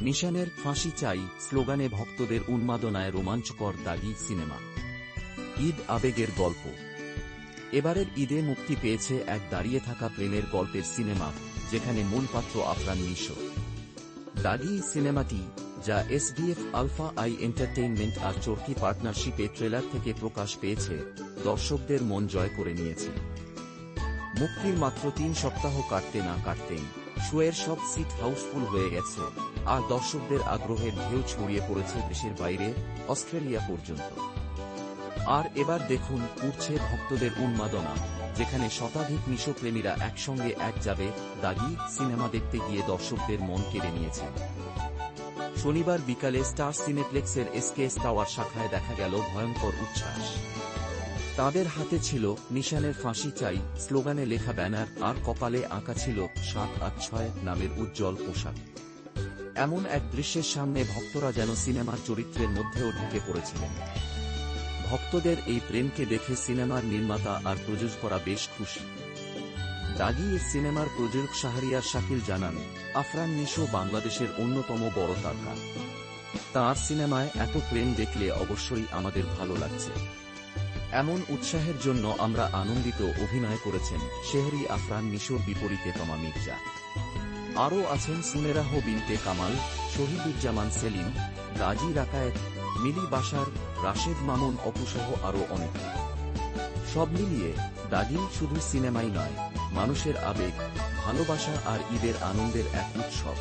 নিশানের ফাঁসি চাই স্লোগানে ভক্তদের উন্মাদনায় রোমাঞ্চকর দাগি সিনেমা। ঈদ আবেগের গল্প। এবারের ঈদে মুক্তি পেয়েছে এক দাঁড়িয়ে থাকা প্রেমের গল্পের সিনেমা, যেখানে মূল পাত্র আফরান নিশো দাগি সিনেমাটি, যা এসডিএফ, আলফা আই এন্টারটেইনমেন্ট আর চরকি পার্টনারশিপে ট্রেলার থেকে প্রকাশ পেয়েছে, দর্শকদের মন জয় করে নিয়েছে। মুক্তির মাত্র তিন সপ্তাহ কাটতে না কাটতেই, শোয়ের সব সিট হাউসফুল হয়ে গেছে। আর দর্শকদের আগ্রহের ঢেউ ছড়িয়ে পড়েছে দেশের বাইরে, অস্ট্রেলিয়া পর্যন্ত। আর এবার দেখুন উঠছে ভক্তদের উন্মাদনা, যেখানে শতাধিক মিশপ্রেমীরা একসঙ্গে এক যাবে দাগি সিনেমা দেখতে গিয়ে দর্শকদের মন কেড়ে নিয়েছে। শনিবার বিকালে স্টার সিনেপ্লেক্সের এসকেএস টাওয়ার শাখায় দেখা গেল ভয়ঙ্কর উচ্ছ্বাস। তাদের হাতে ছিল নিশানের ফাঁসি চাই, স্লোগানে লেখা ব্যানার, আর কপালে আঁকা ছিল সাত আট ছয় নামের উজ্জ্বল পোশাক। এমন এক দৃশ্যের সামনে ভক্তরা যেন সিনেমার চরিত্রের মধ্যেও ঢুকে পড়েছিলেন। ভক্তদের এই প্রেমকে দেখে সিনেমার নির্মাতা আর প্রযোজকরা বেশ খুশি। দাগি এই সিনেমার প্রযোজক শাহরিয়ার শাকিল জানান, আফরান নিশো বাংলাদেশের অন্যতম বড় তারকা। তাঁর সিনেমায় এত প্রেম দেখলে অবশ্যই আমাদের ভালো লাগছে। এমন উৎসাহের জন্য আমরা আনন্দিত অভিনয় করেছেন শেহরি আফরান নিশোর বিপরীতে তমা মির্জা। আরও আছেন সুনেরাহ বিনতে কামাল, শহীদুজ্জামান সেলিম, গাজী রাকায়েত, মিলি বাসার রাশেদ মামুন অপুসহ আরও অনেক। সব মিলিয়ে দাগিল শুধু সিনেমাই নয়, মানুষের আবেগ, ভালোবাসা আর ঈদের আনন্দের এক উৎসব।